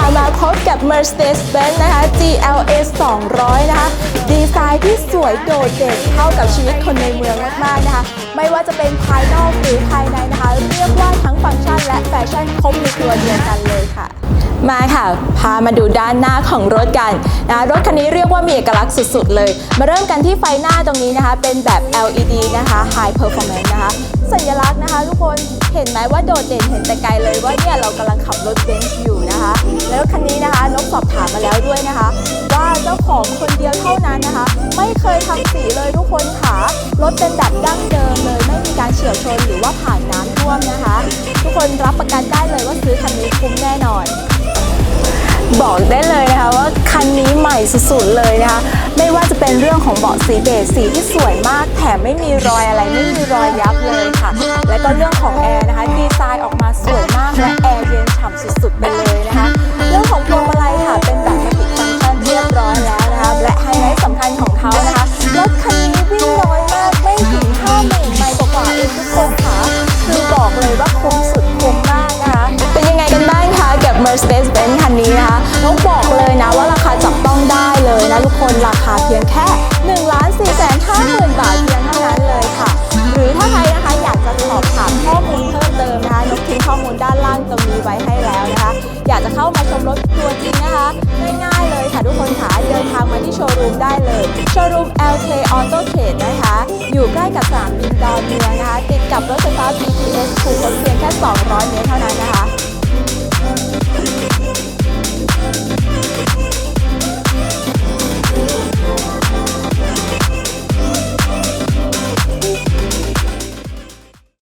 ามาพบกับ Mercedes-Benz นะคะ GLS 200 นะคะ ดีไซน์ที่สวยโดดเด่นเข้ากับชีวิตคนในเมืองมากๆนะคะ ไม่ว่าจะเป็นภายนอกหรือภายในนะคะ เรียกว่าทั้งฟังก์ชันและแฟชั่นครบในตัวเดียวกันเลยค่ะ มาค่ะ พามาดูด้านหน้าของรถกันนะรถคันนี้เรียกว่ามีเอกลักษณ์สุดๆเลย มาเริ่มกันที่ไฟหน้าตรงนี้นะคะ เป็นแบบ LED นะคะ High Performance นะคะ สัญลักษณ์นะคะทุกคนเห็นไหมว่าโดดเด่นเห็นแต่ไกลเลยว่าเนี่ยเรากำลังขับรถเบาของคนเดียวเท่านั้นนะคะ ไม่เคยทำสีเลยทุกคนค่ะรถเป็นแบบดั้งเดิมเลย ไม่มีการเฉียวชนหรือว่าผ่านน้ำท่วมนะคะ ทุกคนรับประกันได้เลยว่าซื้อคันนี้คุ้มแน่นอนบอกได้เลยนะคะว่าคันนี้ใหม่สุดๆเลยนะคะ ไม่ว่าจะเป็นเรื่องของเบาะสีเบจสีที่สวยมาก แถมไม่มีรอยอะไรไม่มีรอยยับเลยค่ะ และก็เรื่องของแอร์นะคะดีไซน์ออกมาสวยมากและ ราคาเพียงแค่1ล้าน4แสน5หมื่นบาทเพียงเท่านั้นเลยค่ะ หรือถ้าใครนะคะอยากจะสอบถามข้อมูลเพิ่มเติมนะคะนกทิ้งข้อมูลด้านล่างตรงนี้ไว้ให้แล้วนะคะ อยากจะเข้ามาชมรถตัวจริงนะคะ ง่ายๆเลยค่ะทุกคนค่ะเดินทางมาที่โชว์รูมได้เลย โชว์รูม LK Auto Trade นะคะ อยู่ใกล้กับสนามบินดอนเมืองนะคะ ติดกับรถไฟฟ้า BTS คูลเพียงแค่ 200 เมตรเท่านั้นนะ